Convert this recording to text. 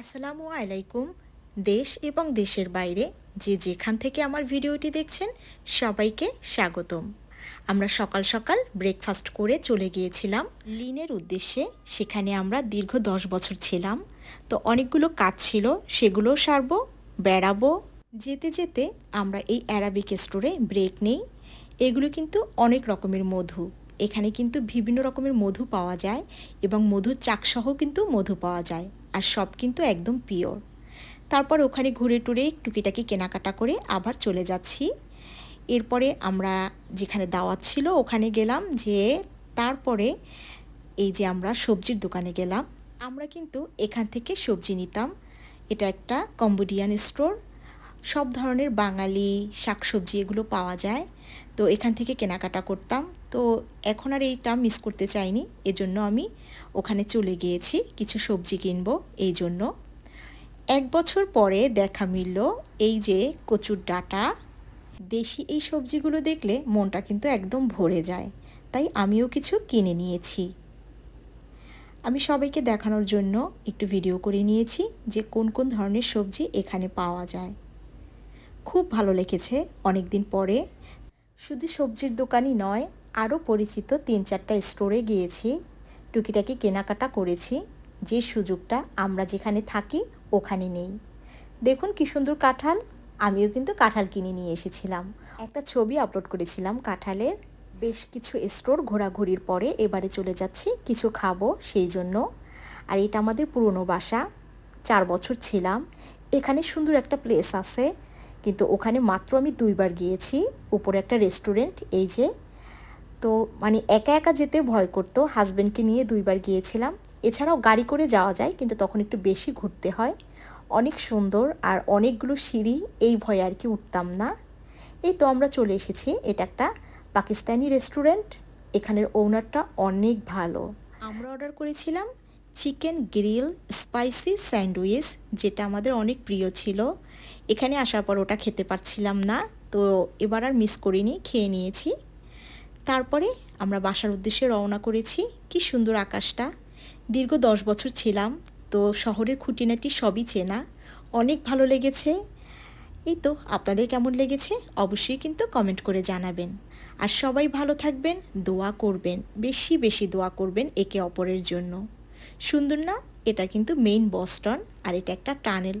আসসালামু আলাইকুম। দেশ এবং দেশের বাইরে যে যেখান থেকে আমার ভিডিওটি দেখছেন, সবাইকে স্বাগতম। আমরা সকাল সকাল ব্রেকফাস্ট করে চলে গিয়েছিলাম। লিনের উদ্দেশ্যে সেখানে আমরা দীর্ঘ দশ বছর ছিলাম। তো অনেকগুলো কাজ ছিল, সেগুলো সারবো, বেড়াবো। যেতে যেতে আমরা এই অ্যারাবিক স্টোরে ব্রেক নেই। এগুলো কিন্তু অনেক রকমের মধু। এখানে কিন্তু বিভিন্ন রকমের মধু পাওয়া যায় এবং মধুর চাকসহ কিন্তু মধু পাওয়া যায় আর সব কিন্তু একদম পিওর তারপর ওখানে ঘুরে টুরে টুকিটাকি কেনাকাটা করে আবার চলে যাচ্ছি। এরপরে আমরা যেখানে দাওয়াত ছিল ওখানে গেলাম যে তারপরে এই যে আমরা সবজির দোকানে গেলাম। আমরা কিন্তু এখান থেকে সবজি নিতাম। এটা একটা কম্বোডিয়ান স্টোর সব ধরনের বাঙালি শাকসবজি এগুলো পাওয়া যায়। তো এখান থেকে কেনাকাটা করতাম। তো এখন আর এইটা মিস করতে চাইনি। এজন্য আমি ওখানে চলে গিয়েছি। কিছু সবজি কিনবো এই জন্য। এক বছর পরে দেখা মিলল এই যে কচুর ডাটা। দেশি এই সবজিগুলো দেখলে মনটা কিন্তু একদম ভরে যায়। তাই আমিও কিছু কিনে নিয়েছি। আমি সবাইকে দেখানোর জন্য একটু ভিডিও করে নিয়েছি যে কোন কোন ধরনের সবজি এখানে পাওয়া যায়। খুব ভালো লেগেছে অনেক দিন পরে। শুধু সবজির দোকানই নয়, আরও পরিচিত তিন চারটা স্টোরে গিয়েছি, টুকিটাকি কেনাকাটা করেছি। যে সুযোগটা আমরা যেখানে থাকি, ওখানে নেই। দেখুন কি সুন্দর কাঁঠাল, আমিও কিন্তু কাঁঠাল কিনে নিয়ে এসেছিলাম। একটা ছবি আপলোড করেছিলাম কাঁঠালের। বেশ কিছু স্টোর ঘোরাঘুরির পরে এবারে চলে যাচ্ছি, কিছু খাব সেই জন্য। আর এটা আমাদের পুরনো বাসা, চার বছর ছিলাম। এখানে সুন্দর একটা প্লেস আছে কিন্তু ওখানে মাত্র আমি দুইবার গিয়েছি। উপরে একটা রেস্টুরেন্ট এই যে। তো মানে একা একা যেতে ভয় করতো। হাজব্যান্ডকে নিয়ে দুইবার গিয়েছিলাম। এছাড়াও গাড়ি করে যাওয়া যায়, কিন্তু তখন একটু বেশি ঘুরতে হয়। অনেক সুন্দর আর অনেকগুলো সিঁড়ি, এই ভয়ে আর কি উঠতাম না। এই তো আমরা চলে এসেছি। এটা একটা পাকিস্তানি রেস্টুরেন্ট এখানের ওনারটা অনেক ভালো। আমরা অর্ডার করেছিলাম চিকেন গ্রিল স্পাইসি স্যান্ডউইচ যেটা আমাদের অনেক প্রিয় ছিল। এখানে আসার পর ওটা খেতে পারছিলাম না, তো এবার আর মিস করিনি, খেয়ে নিয়েছি। তারপরে আমরা বাসার উদ্দেশ্যে রওনা করেছি, কি সুন্দর আকাশটা। দীর্ঘ দশ বছর ছিলাম, তো শহরের খুঁটিনাটি সবই চেনা। অনেক ভালো লেগেছে। এই তো, আপনাদের কেমন লেগেছে? অবশ্যই কিন্তু কমেন্ট করে জানাবেন। আর সবাই ভালো থাকবেন, দোয়া করবেন, বেশি বেশি দোয়া করবেন একে অপরের জন্য। সুন্দর না? এটা কিন্তু মেইন বস্টন আর এটা একটা টানেল